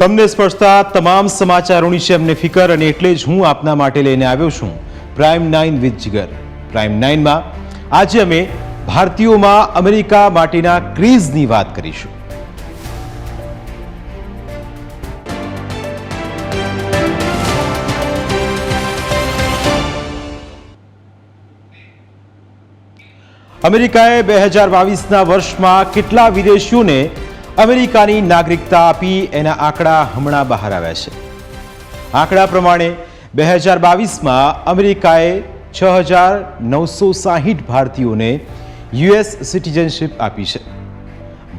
તમને સ્પર્શતા તમામ સમાચારોની છે અમને ફિકર અને એટલે જ હું આપના માટે લઈને આવ્યો છું. Prime nine with Jigar prime નાઇનમાં આજે અમે ભારતીયોમાં અમેરિકા માટેના ક્રેઝની વાત કરીશું. અમેરિકાએ બે હજાર બાવીસના વર્ષમાં કેટલા વિદેશીઓને અમેરિકાની નાગરિકતા આપી એના આંકડા હમણાં બહાર આવ્યા છે. આંકડા પ્રમાણે બે હજાર બાવીસમાં અમેરિકાએ છ હજાર નવસો સાહીઠ ભારતીયોને યુએસ સિટીઝનશીપ આપી છે.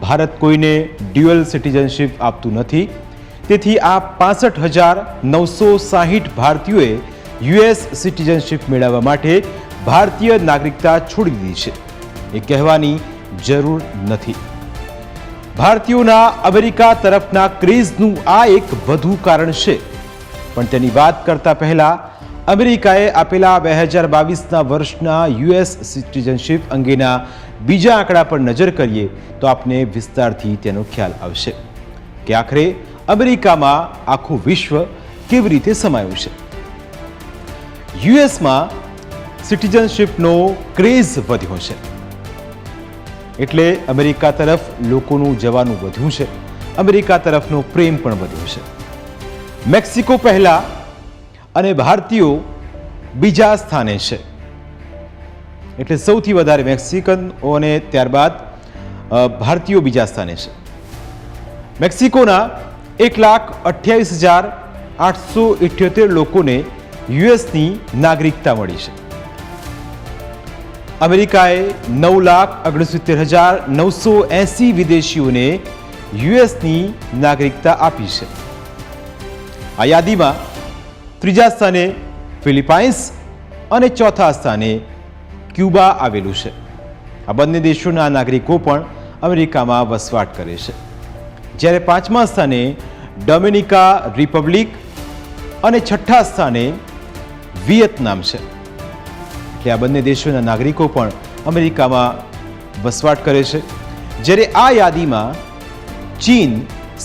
ભારત કોઈને ડ્યુઅલ સિટીઝનશીપ આપતું નથી. તેથી આ પાસઠ હજાર નવસો સાહીઠ ભારતીયોએ યુએસ સિટીઝનશીપ મેળવવા માટે ભારતીય નાગરિકતા છોડી દીધી છે. એ કહેવાની જરૂર નથી. ભારતીયોના અમેરિકા તરફના ક્રેઝનું આ એક વધુ કારણ છે. પણ તેની વાત કરતા પહેલા, અમેરિકાએ આપેલા બે હજાર બાવીસના વર્ષના યુએસ સિટીઝનશીપ અંગેના બીજા આંકડા પર નજર કરીએ તો આપને વિસ્તારથી તેનો ખ્યાલ આવશે કે આખરે અમેરિકામાં આખું વિશ્વ કેવી રીતે સમાયું છે. યુએસમાં સિટીઝનશીપનો ક્રેઝ વધ્યો છે. એટલે અમેરિકા તરફ લોકોનું જવાનું વધ્યું છે. અમેરિકા તરફનો પ્રેમ પણ વધ્યો છે. મેક્સિકો પહેલા અને ભારતીયો બીજા સ્થાને છે. એટલે સૌથી વધારે મેક્સિકન અને ત્યારબાદ ભારતીયો બીજા સ્થાને છે. મેક્સિકોના એક લાખ અઠ્યાવીસ હજાર આઠસો ઇઠ્યોતેર લોકોને યુએસની નાગરિકતા મળી છે. અમેરિકાએ નવ લાખ ઓગણસિત્તેર હજાર નવસો એંસી વિદેશીઓને યુએસની નાગરિકતા આપી છે. આ યાદીમાં ત્રીજા સ્થાને ફિલિપાઇન્સ અને ચોથા સ્થાને ક્યુબા આવેલું છે. આ બંને દેશોના નાગરિકો પણ અમેરિકામાં વસવાટ કરે છે. જ્યારે પાંચમા સ્થાને ડોમિનિકા રિપબ્લિક અને છઠ્ઠા સ્થાને વિયેતનામ છે. એટલે આ બંને દેશોના નાગરિકો પણ અમેરિકામાં વસવાટ કરે છે, જ્યારે આ યાદીમાં ચીન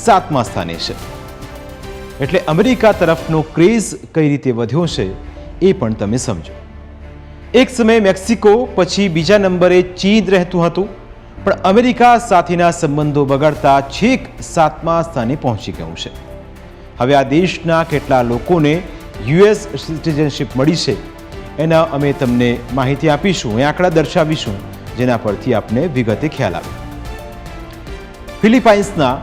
સાતમા સ્થાને છે. એટલે અમેરિકા તરફનો ક્રેઝ કઈ રીતે વધ્યો છે એ પણ તમે સમજો. એક સમયે મેક્સિકો પછી બીજા નંબરે ચીન રહેતું હતું, પણ અમેરિકા સાથેના સંબંધો બગાડતા છેક સાતમા સ્થાને પહોંચી ગયું છે. હવે આ દેશના કેટલા લોકોને યુએસ સિટીઝનશીપ મળી છે એના અમે તમને માહિતી આપીશું, એ આંકડા દર્શાવીશું, જેના પરથી આપને વિગતે ખ્યાલ આવે. ફિલિપાઇન્સના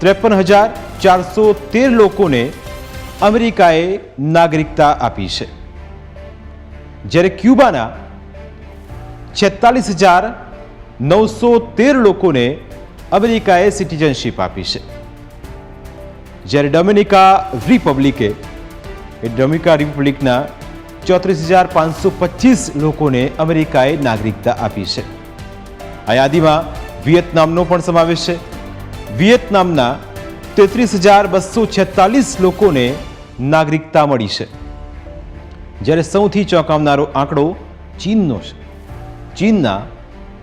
ત્રેપન હજાર ચારસો તેર લોકોને અમેરિકાએ નાગરિકતા આપી છે. જ્યારે ક્યુબાના છેતાલીસ હજાર નવસો તેર લોકોને અમેરિકાએ સિટીઝનશીપ આપી છે. જ્યારે ડોમિનિકા રિપબ્લિકે, એ ડોમિનિકા રિપબ્લિકના ચોત્રીસ હજાર પાંચસો પચીસ લોકોને અમેરિકાએ નાગરિકતા આપી છે. આ યાદીમાં વિયેતનામનો પણ સમાવેશ છે. વિયેતનામના તેત્રીસ હજાર બસો છેતાલીસ લોકોને નાગરિકતા મળી છે. જ્યારે સૌથી ચોંકાવનારો આંકડો ચીનનો છે. ચીનના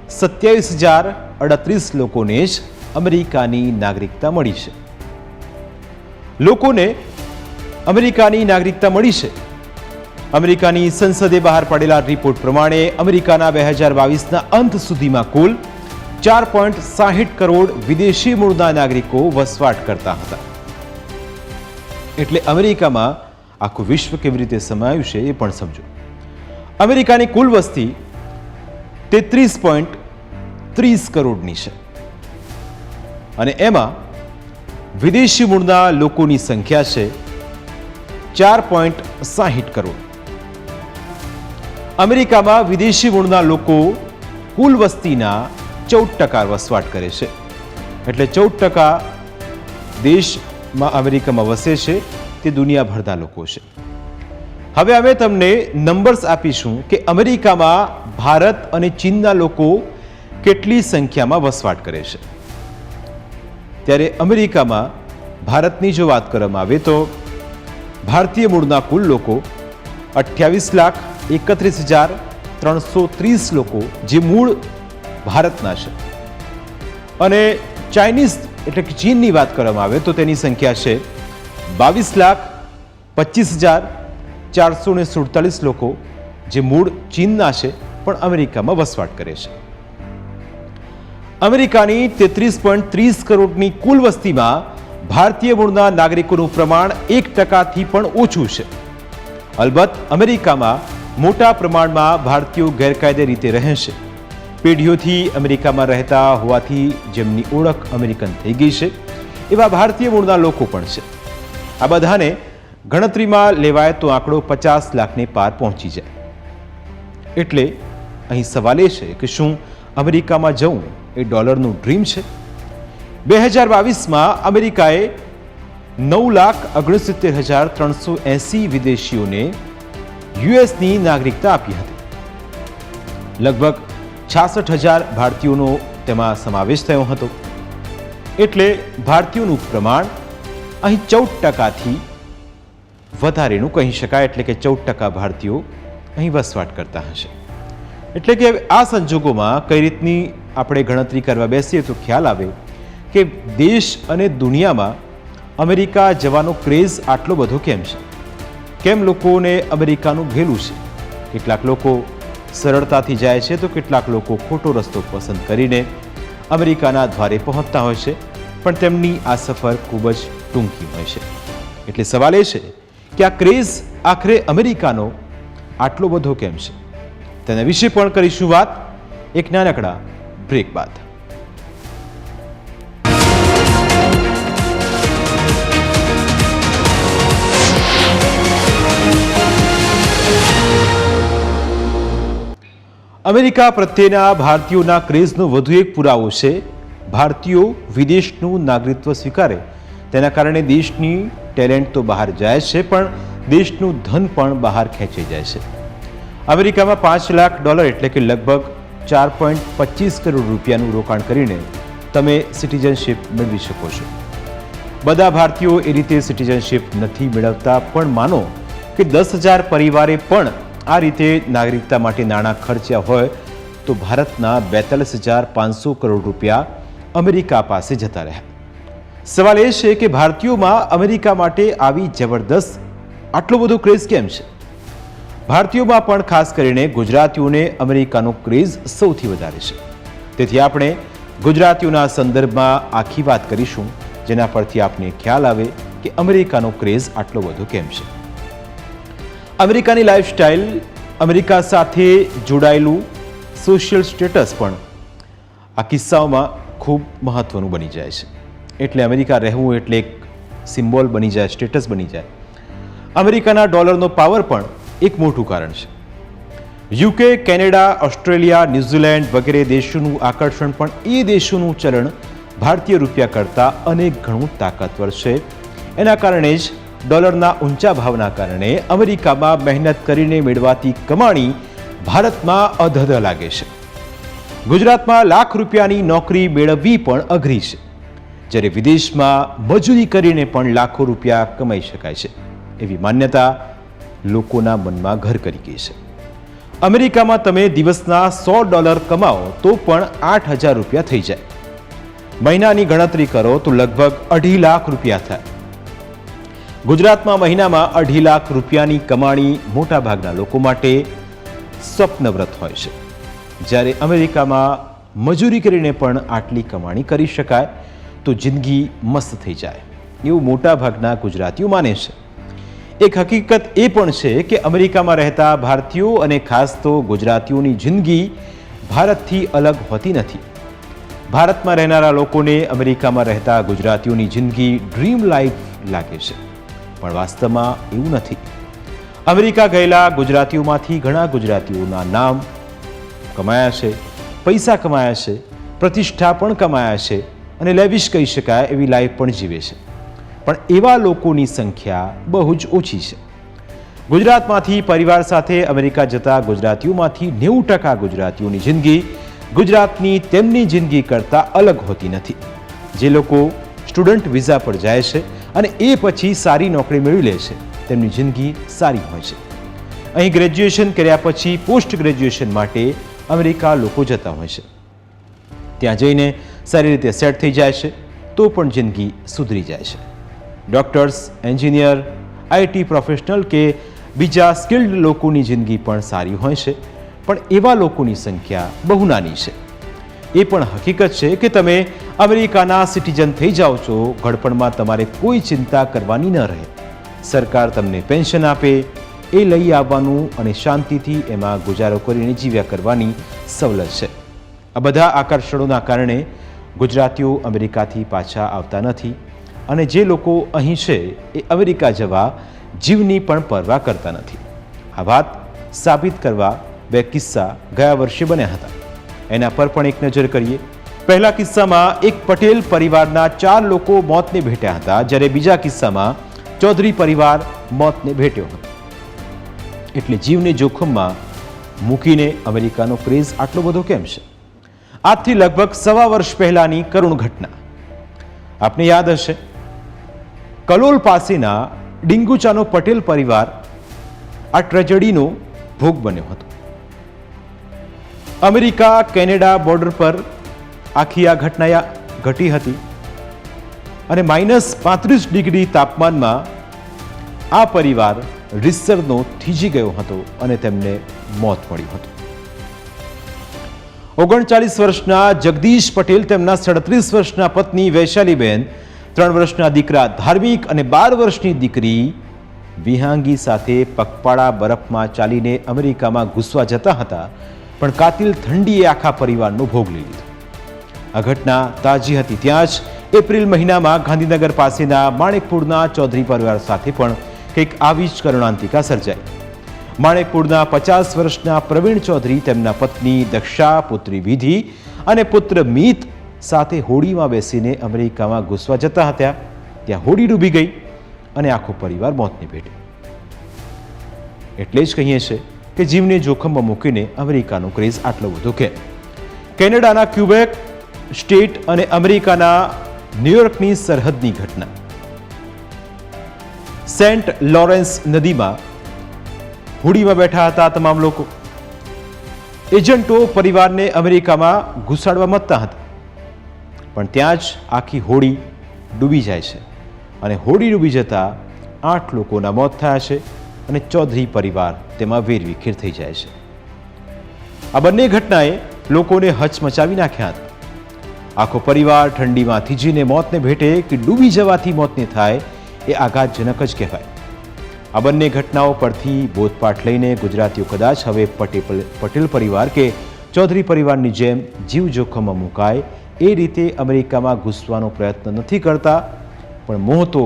સત્યાવીસ હજાર અડત્રીસ લોકોને જ અમેરિકાની નાગરિકતા મળી છે. લોકોને અમેરિકાની નાગરિકતા મળી છે. અમેરિકાની સંસદે બહાર પાડેલા રિપોર્ટ પ્રમાણે અમેરિકાના બે હજાર બાવીસના અંત સુધીમાં કુલ ચાર પોઈન્ટ સાહીઠ કરોડ વિદેશી મૂળના નાગરિકો વસવાટ કરતા હતા. એટલે અમેરિકામાં આખું વિશ્વ કેવી રીતે સમાયું છે એ પણ સમજો. અમેરિકાની કુલ વસ્તી તેત્રીસ પોઈન્ટ ત્રીસ કરોડની છે. અને એમાં વિદેશી મૂળના લોકોની સંખ્યા છે ચાર પોઈન્ટ સાહીઠ કરોડ. અમેરિકામાં વિદેશી મૂળના લોકો કુલ વસ્તીના ચૌદ ટકા વસવાટ કરે છે. એટલે ચૌદ ટકા દેશમાં અમેરિકામાં વસે છે, તે દુનિયાભરના લોકો છે. હવે અમે તમને નંબર્સ આપીશું કે અમેરિકામાં ભારત અને ચીનના લોકો કેટલી સંખ્યામાં વસવાટ કરે છે. ત્યારે અમેરિકામાં ભારતની જો વાત કરવામાં આવે તો ભારતીય મૂળના કુલ લોકો અઠ્યાવીસ લાખ એકત્રીસ હજાર ત્રણસો ત્રીસ લોકો જે મૂળ ભારતના છે. અને ચાઇનીઝ એટલે કે ચીનની વાત કરવામાં આવે તો તેની સંખ્યા છે બાવીસ લાખ પચીસ હજાર ચારસો ને સુડતાલીસ લોકો જે મૂળ ચીનના છે પણ અમેરિકામાં વસવાટ કરે છે. અમેરિકાની તેત્રીસ પોઈન્ટ ત્રીસ કરોડની કુલ વસ્તીમાં ભારતીય મૂળના નાગરિકોનું પ્રમાણ એક ટકાથી પણ ઓછું છે. અલબત્ત અમેરિકામાં મોટા પ્રમાણમાં ભારતીયો ગેરકાયદે રીતે રહે છે પેઢીઓથી અમેરિકામાં રહેતા હોવાથી જેમની ઓળખ અમેરિકન થઈ ગઈ છે, એવા ભારતીય મૂળના લોકો પણ છે. આ બધાને ગણતરીમાં લેવાય તો આંકડો પચાસ લાખને પાર પહોંચી જાય. એટલે અહીં સવાલ એ છે કે શું અમેરિકામાં જવું એ ડોલરનું ડ્રીમ છે? બે હજાર બાવીસમાં અમેરિકાએ નવ લાખ ઓગણસિત્તેર હજાર ત્રણસો એંસી વિદેશીઓને યુએસની નાગરિકતા આપી હતી. લગભગ છાસઠ હજાર ભારતીયોનો તેમાં સમાવેશ થયો હતો. એટલે ભારતીયોનું પ્રમાણ અહીં ચૌદ ટકાથી વધારેનું કહી શકાય, એટલે કે ચૌદ ટકા ભારતીયો અહીં વસવાટ કરતા હશે. એટલે કે આ સંજોગોમાં કઈ રીતની આપણે ગણતરી કરવા બેસીએ તો ખ્યાલ આવે કે દેશ અને દુનિયામાં અમેરિકા જવાનો ક્રેઝ આટલો બધો કેમ છે? કેમ લોકોને અમેરિકાનું ભેલું છે? કેટલાક લોકો સરળતાથી જાય છે તો કેટલાક લોકો ખોટો રસ્તો પસંદ કરીને અમેરિકાના દ્વારે પહોંચતા હોય છે, પણ તેમની આ સફર ખૂબ જ ટૂંકી હોય છે. એટલે સવાલ એ છે કે આ ક્રેઝ આખરે અમેરિકાનો આટલો બધો કેમ છે? તેના વિશે પણ કરીશું વાત એક નાનકડા બ્રેક બાદ. અમેરિકા પ્રત્યેના ભારતીયોના ક્રેઝનો વધુ એક પુરાવો છે. ભારતીયો વિદેશનું નાગરિકત્વ સ્વીકારે. તેના કારણે દેશની ટેલેન્ટ તો બહાર જાય છે, પણ દેશનું ધન પણ બહાર ખેંચી જાય છે. અમેરિકામાં પાંચ લાખ ડોલર એટલે કે લગભગ ચાર પોઈન્ટ પચીસ કરોડ રૂપિયાનું રોકાણ કરીને તમે સિટીઝનશીપ મેળવી શકો છો. બધા ભારતીયો એ રીતે સિટીઝનશીપ નથી મેળવતા, પણ માનો કે દસ હજાર પરિવારે પણ આ રીતે નાગરિકતા માટે નાણાં ખર્ચ્યા હોય તો ભારતના બેતાલીસ હજાર પાંચસો કરોડ રૂપિયા અમેરિકા પાસે જતા રહ્યા. સવાલ એ છે કે ભારતીયોમાં અમેરિકા માટે આવી જબરદસ્ત આટલો બધો ક્રેઝ કેમ છે? ભારતીયોમાં પણ ખાસ કરીને ગુજરાતીઓને અમેરિકાનો ક્રેઝ સૌથી વધારે છે. તેથી આપણે ગુજરાતીઓના સંદર્ભમાં આખી વાત કરીશું, જેના પરથી આપને ખ્યાલ આવે કે અમેરિકાનો ક્રેઝ આટલો બધો કેમ છે. અમેરિકાની લાઈફસ્ટાઈલ અમેરિકા સાથે જોડાયેલું સોશિયલ સ્ટેટસ પણ આ કિસ્સાઓમાં ખૂબ મહત્વનું બની જાય છે. એટલે અમેરિકા રહેવું એટલે એક સિમ્બોલ બની જાય, સ્ટેટસ બની જાય. અમેરિકાના ડોલરનો પાવર પણ એક મોટું કારણ છે. યુકે, કેનેડા, ઓસ્ટ્રેલિયા, ન્યૂઝીલેન્ડ વગેરે દેશોનું આકર્ષણ પણ એ દેશોનું ચલણ ભારતીય રૂપિયા કરતાં અનેક ઘણું તાકાતવર છે. એના કારણે જ ડોલરના ઊંચા ભાવના કારણે અમેરિકામાં મહેનત કરીને મેળવાતી કમાણી ભારતમાં અધધ લાગે છે. ગુજરાતમાં લાખ રૂપિયાની નોકરી મેળવવી પણ અઘરી છે. જ્યારે વિદેશમાં મજૂરી કરીને પણ લાખો રૂપિયા કમાઈ શકાય છે. એવી માન્યતા લોકોના મનમાં ઘર કરી ગઈ છે. અમેરિકામાં તમે દિવસના સો ડોલર કમાઓ તો પણ આઠ હજાર રૂપિયા થઈ જાય. મહિનાની ગણતરી કરો તો લગભગ અઢી લાખ રૂપિયા થાય. ગુજરાતમાં મહિનામાં અઢી લાખ રૂપિયાની કમાણી મોટાભાગના લોકો માટે સ્વપ્નવ્રત હોય છે. જ્યારે અમેરિકામાં મજૂરી કરીને પણ આટલી કમાણી કરી શકાય, તો જિંદગી મસ્ત થઈ જાય. એવું મોટાભાગના ગુજરાતીઓ માને છે. એક હકીકત એ પણ છે કે અમેરિકામાં રહેતા ભારતીયો અને ખાસ તો ગુજરાતીઓની જિંદગી ભારતથી અલગ હોતી નથી. ભારતમાં રહેનારા લોકોને અમેરિકામાં રહેતા ગુજરાતીઓની જિંદગી ડ્રીમ લાઈફ લાગે છે. પણ વાસ્તવમાં એવું નથી. અમેરિકા ગયેલા ગુજરાતીઓમાંથી ઘણા ગુજરાતીઓના નામ કમાયા છે, પૈસા કમાયા છે, પ્રતિષ્ઠા પણ કમાયા છે અને લેવિશ કહી શકાય એવી લાઈફ પણ જીવે છે. પણ એવા લોકોની સંખ્યા બહુ જ ઓછી છે. ગુજરાતમાંથી પરિવાર સાથે અમેરિકા જતા ગુજરાતીઓમાંથી નેવું ટકા ગુજરાતીઓની જિંદગી ગુજરાતની તેમની જિંદગી કરતાં અલગ હોતી નથી. જે લોકો સ્ટુડન્ટ વિઝા પર જાય છે અને એ પછી સારી નોકરી મેળવી લે છે. તેમની જિંદગી સારી હોય છે. અહીં ગ્રેજ્યુએશન કર્યા પછી પોસ્ટ ગ્રેજ્યુએશન માટે અમેરિકા લોકો જતા હોય છે. ત્યાં જઈને સારી રીતે સેટ થઈ જાય છે, તો પણ જિંદગી સુધરી જાય છે. ડૉક્ટર્સ એન્જિનિયર આઈટી પ્રોફેશનલ કે બીજા સ્કિલ્ડ લોકોની જિંદગી પણ સારી હોય છે, પણ એવા લોકોની સંખ્યા બહુ નાની છે. એ પણ હકીકત છે કે તમે અમેરિકાના સિટીઝન થઈ જાઓ છો, ઘડપણમાં તમારે કોઈ ચિંતા કરવાની ન રહે. સરકાર તમને પેન્શન આપે, એ લઈ આવવાનું અને શાંતિથી એમાં ગુજારો કરીને જીવ્યા કરવાની સવલત છે. આ બધા આકર્ષણોના કારણે ગુજરાતીઓ અમેરિકાથી પાછા આવતા નથી અને જે લોકો અહીં છે એ અમેરિકા જવા જીવની પણ પરવા કરતા નથી. આ વાત સાબિત કરવા બે કિસ્સા ગયા વર્ષે બન્યા હતા. એના પર પણ એક નજર કરીએ. પહેલા કિસ્સામાં એક પટેલ પરિવારના ચાર લોકો મોતને ભેટ્યા હતા, જ્યારે બીજા કિસ્સામાં ચૌધરી પરિવાર મોતને ભેટ્યો હતો. એટલે જીવને જોખમમાં મૂકીને અમેરિકાનો ક્રેઝ આટલો બધો કેમ છે? આજથી લગભગ સવા વર્ષ પહેલાની કરુણ ઘટના. આપને યાદ હશે, કલોલ પાસેના ડિંગુચાનો પટેલ પરિવાર આ ટ્રેજેડીનો ભોગ બન્યો હતો. અમેરિકા, કેનેડા બોર્ડર પર આખી આ ઘટના ઘટી હતી અને માઇનસ પાંત્રીસ ડિગ્રી તાપમાનમાં આ પરિવાર રિસરનો થીજી ગયો હતો અને તેમને મોત મળ્યું હતું. ઓગણચાલીસ વર્ષના જગદીશ પટેલ તેમના સડત્રીસ વર્ષના પત્ની વૈશાલીબેન, ત્રણ વર્ષના દીકરા ધાર્મિક અને બાર વર્ષની દીકરી વિહાંગી સાથે પગપાળા બરફમાં ચાલીને અમેરિકામાં ઘૂસવા જતા હતા પણ કાતિલ ઠંડીએ આખા પરિવારનો ભોગ લઈ લીધો. આ ઘટના તાજી હતી. ત્યાં જ એપ્રિલ મહિનામાં ગાંધીનગર પાસેના માણેકપુરના ચૌધરી પરિવાર સાથે પણ કંઈક આવી જ કરુણાંતિકા સર્જાઈ. માણેકપુરના પચાસ વર્ષના પ્રવીણ ચૌધરી તેમના પત્ની દક્ષા, પુત્રી વિધિ અને પુત્ર મીત સાથે હોડીમાં બેસીને અમેરિકામાં ઘૂસવા જતા હતા. ત્યાં હોડી ડૂબી ગઈ અને આખો પરિવાર મોતને ભેટ્યો. એટલે જ કહીએ છીએ કે જીવને જોખમમાં મૂકીને અમેરિકાનો ક્રેઝ આટલો વધુ કે? કેનેડાના ક્યુબેક સ્ટેટ અને અમેરિકાના ન્યુયોર્કની સરહદની ઘટના. સેન્ટ લોરેન્સ નદીમાં હોડીમાં બેઠા હતા તમામ લોકો. એજન્ટો પરિવારને અમેરિકામાં ઘુસાડવા મતતા હતા. પણ ત્યાં જ આખી હોડી ડૂબી જાય છે. અને હોડી ડૂબી જતા આઠ લોકોના મોત થયા છે. અને ચૌધરી પરિવાર તેમાં વેરવિખેર થઈ જાય છે. આ બંને ઘટનાએ લોકોને હચમચાવી નાખ્યા હતા. આખો પરિવાર ઠંડીમાં થીજીને મોતને ભેટે કે ડૂબી જવાથી મોતને થાય એ આઘાતજનક જ કહેવાય. આ બંને ઘટનાઓ પરથી બોધપાઠ લઈને ગુજરાતીઓ કદાચ હવે પટેલ પટેલ પરિવાર કે ચૌધરી પરિવારની જેમ જીવ જોખમમાં મુકાય એ રીતે અમેરિકામાં ઘૂસવાનો પ્રયત્ન નથી કરતા, પણ મોહ તો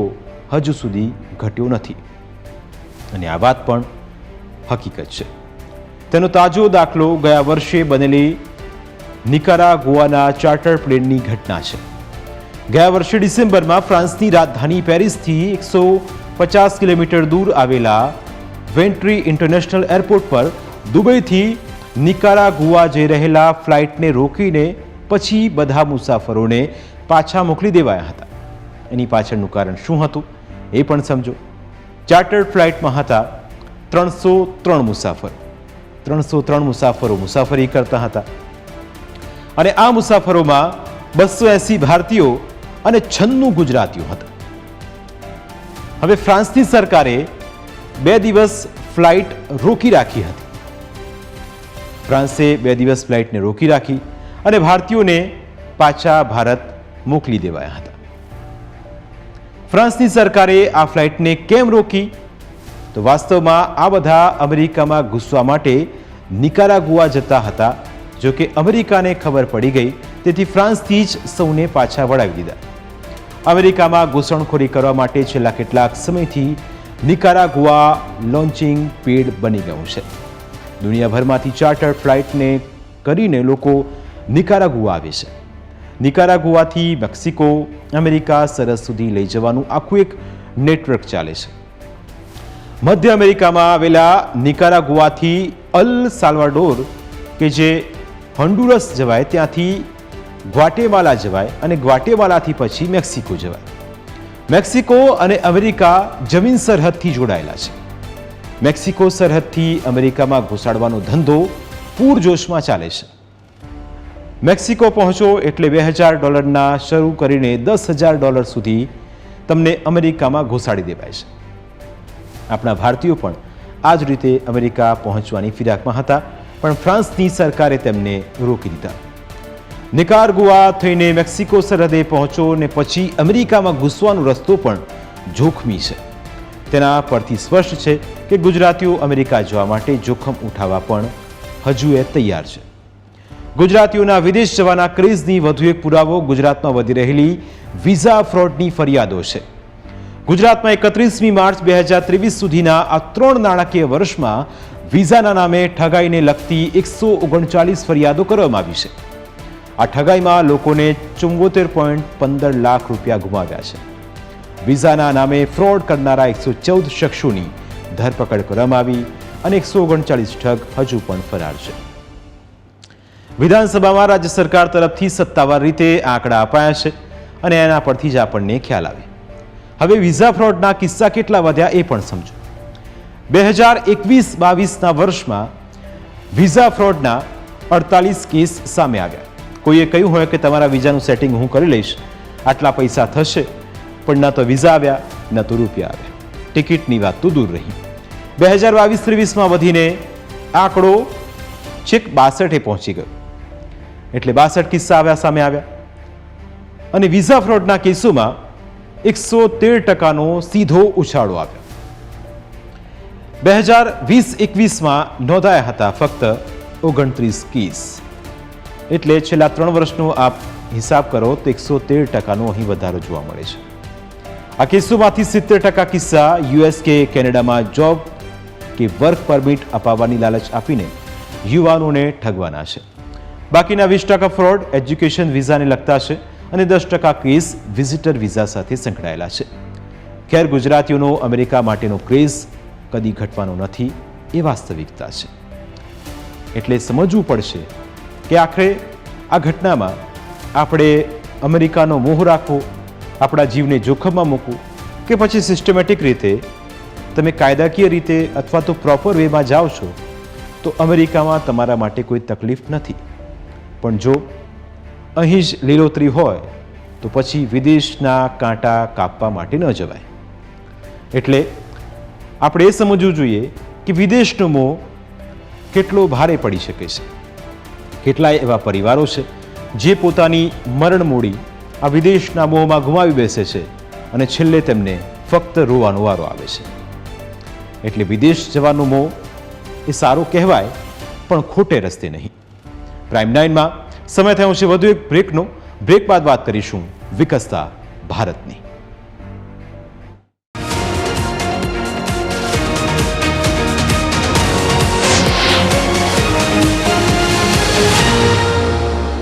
હજુ સુધી ઘટ્યો નથી. અને આ વાત પણ હકીકત છે. તેનો તાજો દાખલો ગયા વર્ષે બનેલી નિકારા ગોવાના ચાર્ટર પ્લેનની ઘટના છે. ગયા વર્ષે ડિસેમ્બરમાં ફ્રાન્સની રાજધાની પેરિસથી એકસો પચાસ કિલોમીટર દૂર આવેલા વેન્ટ્રી ઇન્ટરનેશનલ એરપોર્ટ પર દુબઈથી નિકારા ગુવા જઈ રહેલા ફ્લાઇટને રોકીને પછી બધા મુસાફરોને પાછા મોકલી દેવાયા હતા. એની પાછળનું કારણ શું હતું એ પણ સમજો. ચાર્ટર્ડ ફ્લાઇટમાં હતા ત્રણસો ત્રણ મુસાફર. ત્રણસો ત્રણ મુસાફરો મુસાફરી કરતા હતા. અને આ મુસાફરોમાં બસો એસી ભારતીયો અને છન્નું ગુજરાતીઓ હતા. હવે ફ્રાન્સની સરકારે બે દિવસ ફ્લાઇટ રોકી રાખી હતી. ફ્રાન્સે બે દિવસ ફ્લાઇટને રોકી રાખી અને ભારતીયોને પાછા ભારત મોકલી દેવાયા હતા. ફ્રાન્સની સરકારે આ ફ્લાઇટને કેમ રોકી? તો વાસ્તવમાં આ બધા અમેરિકામાં ઘૂસવા માટે નિકારાગુઆ જતા હતા, જો કે અમેરિકાને ખબર પડી ગઈ, તેથી ફ્રાન્સથી જ સૌને પાછા વળાવી દીધા. અમેરિકામાં ઘૂસણખોરી કરવા માટે છેલ્લા કેટલાક સમયથી નિકારાગુઆ લોન્ચિંગ પેડ બની ગયું છે. દુનિયાભરમાંથી ચાર્ટર ફ્લાઇટને કરીને લોકો નિકારાગુઆ આવે છે. નિકારાગુઆથી મેક્સિકો, અમેરિકા સરહદ સુધી લઈ જવાનું આખું એક નેટવર્ક ચાલે છે. મધ્ય અમેરિકામાં આવેલા નિકારાગુઆથી અલ સાલ્વાડોર, કે જે હોન્ડુરસ જવાય, ત્યાંથી ગ્વાટેમાલા જવાય અને ગ્વાટેમાલાથી પછી મેક્સિકો જવાય. મેક્સિકો અને અમેરિકા જમીન સરહદથી જોડાયેલા છે. મેક્સિકો સરહદથી અમેરિકામાં ઘુસાડવાનો ધંધો પૂરજોશમાં ચાલે છે. મેક્સિકો પહોંચો એટલે બે હજાર ડોલરના શરૂ કરીને દસ હજાર ડોલર સુધી તમને અમેરિકામાં ઘોસાડી દેવાય છે. આપણા ભારતીયો પણ આ જ રીતે અમેરિકા પહોંચવાની ફિરાકમાં હતા, પણ ફ્રાન્સની સરકારે તેમને રોકી દીધા. નિકારગુઆ થઈને મેક્સિકો સરહદે પહોંચો ને પછી અમેરિકામાં ઘૂસવાનો રસ્તો પણ જોખમી છે. તેના પરથી સ્પષ્ટ છે કે ગુજરાતીઓ અમેરિકા જવા માટે જોખમ ઉઠાવવા પણ હજુ એ તૈયાર છે. ગુજરાતીઓના વિદેશ જવાના ક્રેઝની વધુ એક પુરાવો ગુજરાતમાં વધી રહેલી વિઝા ફ્રોડની ફરિયાદો છે. ગુજરાતમાં એકત્રીસમી માર્ચ બે હજાર ત્રેવીસ સુધીના આ ત્રણ નાણાકીય વર્ષમાં વિઝાના નામે ઠગાઈને લગતી એકસો ઓગણચાલીસ ફરિયાદો કરવામાં આવી છે. આ ઠગાઈમાં લોકોને ચુંગોતેર પોઈન્ટ પંદર લાખ રૂપિયા ગુમાવ્યા છે. વિઝાના નામે ફ્રોડ કરનારા એકસો ચૌદ શખ્સોની ધરપકડ કરવામાં આવી અને એકસો ઓગણચાલીસ ઠગ હજુ પણ ફરાર છે. વિધાનસભામાં રાજ્ય સરકાર તરફથી સત્તાવાર રીતે આંકડા અપાયા છે અને એના પરથી જ આપણને ખ્યાલ આવે. હવે વિઝા ફ્રોડના કિસ્સા કેટલા વધ્યા એ પણ સમજો. બે હજાર એકવીસ બાવીસના વર્ષમાં વિઝા ફ્રોડના અડતાલીસ કેસ સામે આવ્યા. કોઈએ કહ્યું હોય કે તમારા વિઝાનું સેટિંગ હું કરી લઈશ, આટલા પૈસા થશે, પણ ન તો વિઝા આવ્યા, ન તો રૂપિયા આવ્યા. ટિકિટની વાત તો દૂર રહી. બે હજાર બાવીસ ત્રેવીસમાં વધીને આંકડો છેક બાસઠે પહોંચી ગયો. એટલે બાસઠ કિસ્સા આવ્યા સામે આવ્યા. અને વિઝા ફ્રોડના કેસોમાં એકસો તેર ટકાનો સીધો ઉછાળો આવ્યો. બે હજાર વીસ એકવીસમાં નોંધાયા હતા ફક્ત ઓગણત્રીસ કેસ. એટલે છેલ્લા ત્રણ વર્ષનો આપ હિસાબ કરો તો એકસો તેર ટકાનો અહીં વધારો જોવા મળે છે. આ કેસોમાંથી સિત્તેર ટકા કિસ્સા યુએસ કે કેનેડામાં જોબ કે વર્ક પરમિટ અપાવવાની લાલચ આપીને યુવાનોને ઠગવાના છે. બાકીના વીસ ટકા ફ્રોડ એજ્યુકેશન વિઝાને લગતા છે અને દસ ટકા કેસ વિઝિટર વિઝા સાથે સંકળાયેલા છે. ખેર ગુજરાતીઓનો અમેરિકા માટેનો ક્રેઝ કદી ઘટવાનો નથી એ વાસ્તવિકતા છે. એટલે સમજવું પડશે કે આખરે આ ઘટનામાં આપણે અમેરિકાનો મોહ રાખવો, આપણા જીવને જોખમમાં મૂકવું કે પછી સિસ્ટમેટિક રીતે તમે કાયદાકીય રીતે અથવા તો પ્રોપર વેમાં જાઓ છો, તો અમેરિકામાં તમારા માટે કોઈ તકલીફ નથી. પણ જો અહીં જ લીલોતરી હોય, તો પછી વિદેશના કાંટા કાપવા માટે ન જવાય. એટલે આપણે એ સમજવું જોઈએ કે વિદેશનો મોહ કેટલો ભારે પડી શકે છે. કેટલાય એવા પરિવારો છે, જે પોતાની મરણ મૂડી આ વિદેશના મોહમાં ગુમાવી બેસે છે અને છેલ્લે તેમને ફક્ત રોવાનો વારો આવે છે. એટલે વિદેશ જવાનો મોહ એ સારો કહેવાય, પણ ખોટે રસ્તે નહીં. પ્રાઇમ નાઇનમાં સમય થયો છે વધુ એક બ્રેકનો બ્રેક બાદ વાત કરીશું વિકસતા ભારતની.